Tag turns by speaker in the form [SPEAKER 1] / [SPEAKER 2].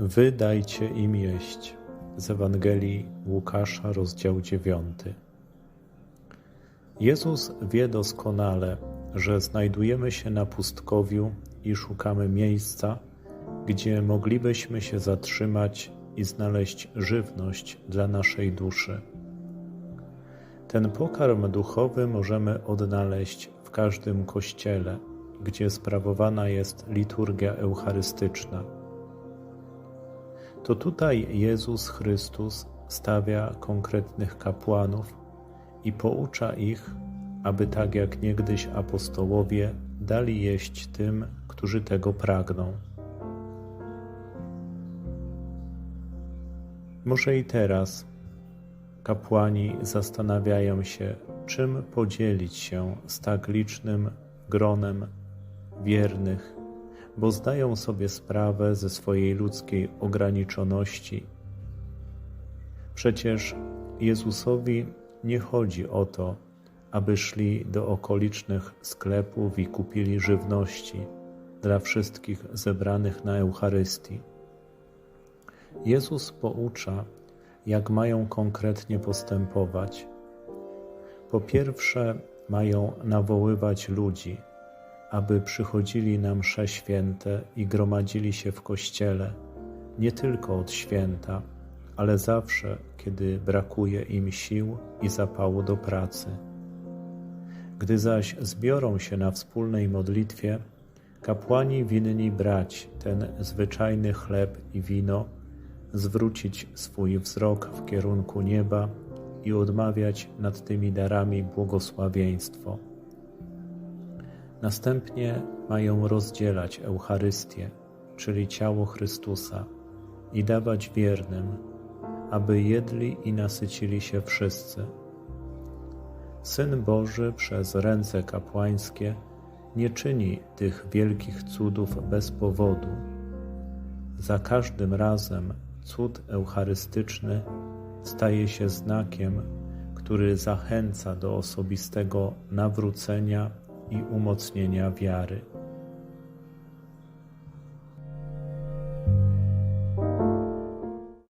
[SPEAKER 1] Wy dajcie im jeść. Z Ewangelii Łukasza, rozdział 9. Jezus wie doskonale, że znajdujemy się na pustkowiu i szukamy miejsca, gdzie moglibyśmy się zatrzymać i znaleźć żywność dla naszej duszy. Ten pokarm duchowy możemy odnaleźć w każdym kościele, gdzie sprawowana jest liturgia eucharystyczna. To tutaj Jezus Chrystus stawia konkretnych kapłanów i poucza ich, aby tak jak niegdyś apostołowie dali jeść tym, którzy tego pragną. Może i teraz kapłani zastanawiają się, czym podzielić się z tak licznym gronem wiernych, bo zdają sobie sprawę ze swojej ludzkiej ograniczoności. Przecież Jezusowi nie chodzi o to, aby szli do okolicznych sklepów i kupili żywności dla wszystkich zebranych na Eucharystii. Jezus poucza, jak mają konkretnie postępować. Po pierwsze, mają nawoływać ludzi, aby przychodzili na msze święte i gromadzili się w kościele, nie tylko od święta, ale zawsze, kiedy brakuje im sił i zapału do pracy. Gdy zaś zbiorą się na wspólnej modlitwie, kapłani winni brać ten zwyczajny chleb i wino, zwrócić swój wzrok w kierunku nieba i odmawiać nad tymi darami błogosławieństwo. Następnie mają rozdzielać Eucharystię, czyli ciało Chrystusa, i dawać wiernym, aby jedli i nasycili się wszyscy. Syn Boży przez ręce kapłańskie nie czyni tych wielkich cudów bez powodu. Za każdym razem cud eucharystyczny staje się znakiem, który zachęca do osobistego nawrócenia i umocnienia wiary.